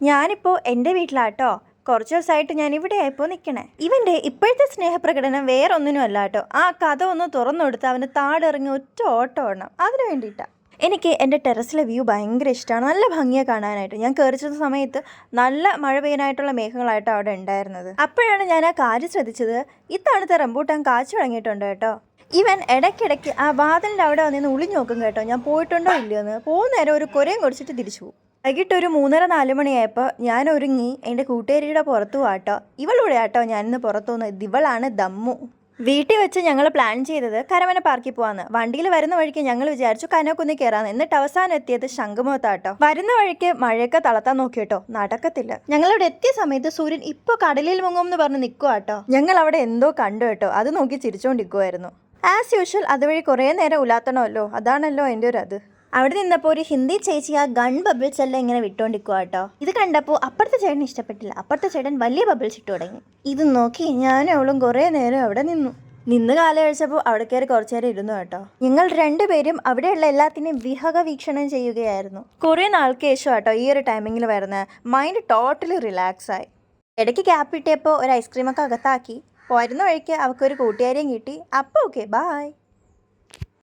ഞാനിപ്പോൾ എന്റെ വീട്ടിലാട്ടോ. കുറച്ച് ദിവസമായിട്ട് ഞാൻ ഇവിടെ ആയപ്പോൾ നിൽക്കണേ ഇവന്റെ ഇപ്പോഴത്തെ സ്നേഹപ്രകടനം വേറെ ഒന്നിനും അല്ല കേട്ടോ. ആ കഥ ഒന്ന് തുറന്നു കൊടുത്ത് അവന് താടിറങ്ങി ഒറ്റ ഓട്ടം ഓടണം. അതിന് വേണ്ടിയിട്ടാണ് എനിക്ക് എന്റെ ടെറസിലെ വ്യൂ ഭയങ്കര ഇഷ്ടമാണ് നല്ല ഭംഗിയെ കാണാനായിട്ട്. ഞാൻ കയറി സമയത്ത് നല്ല മഴ പെയ്യാനായിട്ടുള്ള മേഘങ്ങളായിട്ടോ അവിടെ ഉണ്ടായിരുന്നത്. അപ്പോഴാണ് ഞാൻ ആ കാര്യം ശ്രദ്ധിച്ചത്. ഇത്തവണത്തെ റംബൂട്ടാൻ കാച്ചു തുടങ്ങിയിട്ടുണ്ട് കേട്ടോ. ഇവൻ ഇടയ്ക്കിടയ്ക്ക് ആ വാതിലിന്റെ അവിടെ വന്നിന്ന് ഒളിഞ്ഞു നോക്കും കേട്ടോ. ഞാൻ പോയിട്ടുണ്ടോ ഇല്ലയോ എന്ന് ഒരു കുരയും കുടിച്ചിട്ട് തിരിച്ചു പോകും. വൈകിട്ട് ഒരു മൂന്നര നാല് മണിയായപ്പോൾ ഞാൻ ഒരുങ്ങി എന്റെ കൂട്ടുകാരിയുടെ പുറത്തു ആട്ടോ ഇവളൂടെ ആട്ടോ ഞാനിന്ന് പുറത്തു നിന്ന് ഇവളാണ് ദമ്മു. വീട്ടിൽ വെച്ച് ഞങ്ങൾ പ്ലാൻ ചെയ്തത് കരമന പാർക്കിൽ പോവാന്ന്. വണ്ടിയിൽ വരുന്ന വഴിക്ക് ഞങ്ങൾ വിചാരിച്ചു കനോക്കുന്നി കയറാന്ന് എന്നിട്ട് അവസാനം എത്തിയത് ശംഖുമുഖത്താട്ടോ. വരുന്ന വഴിക്ക് മഴയൊക്കെ തളർത്താൻ നോക്കിയിട്ടോ. നടക്കത്തില്ല. ഞങ്ങളിവിടെ എത്തിയ സമയത്ത് സൂര്യൻ ഇപ്പോൾ കടലിൽ മുങ്ങും എന്ന് പറഞ്ഞ് നിൽക്കുവാട്ടോ ഞങ്ങൾ അവിടെ എന്തോ കണ്ടു കേട്ടോ. അത് നോക്കി ചിരിച്ചുകൊണ്ടിരിക്കുമായിരുന്നു ആസ് യൂഷ്വൽ അതുവഴി കുറേ നേരം ഉലാത്തണമല്ലോ. അതാണല്ലോ എന്റെ ഒരു അത്. അവിടെ നിന്നപ്പോൾ ഒരു ഹിന്ദി ചേച്ചി ആ ഗൺ ബബിൾസ് എല്ലാം ഇങ്ങനെ വിട്ടുകൊണ്ടിരിക്കുക കേട്ടോ ഇത് കണ്ടപ്പോൾ അപ്പുറത്തെ ചേട്ടൻ ഇഷ്ടപ്പെട്ടില്ല. അപ്പുറത്തെ ചേട്ടൻ വലിയ ബബിൾസ് ഇട്ട് തുടങ്ങി. ഇത് നോക്കി ഞാനും അവളും കുറേ നേരം അവിടെ നിന്നു. നിന്ന് കാലഴിച്ചപ്പോൾ അവിടെ കയറി കുറച്ചു നേരം ഇരുന്നു കേട്ടോ. ഞങ്ങൾ രണ്ടുപേരും അവിടെയുള്ള എല്ലാത്തിനെയും വിഹക വീക്ഷണം ചെയ്യുകയായിരുന്നു. കുറേ നാൾക്ക് ശേഷം കേട്ടോ ഈ ഒരു ടൈമിങ്ങിൽ വരുന്ന മൈൻഡ് ടോട്ടലി റിലാക്സ് ആയി. ഇടയ്ക്ക് ക്യാപ്പ് കിട്ടിയപ്പോൾ ഒരു ഐസ്ക്രീമൊക്കെ അകത്താക്കി. പോരുന്ന വഴിക്ക് അവൾക്കൊരു കൂട്ടുകാരിയും കിട്ടി. അപ്പോൾ ഓക്കെ ബായ്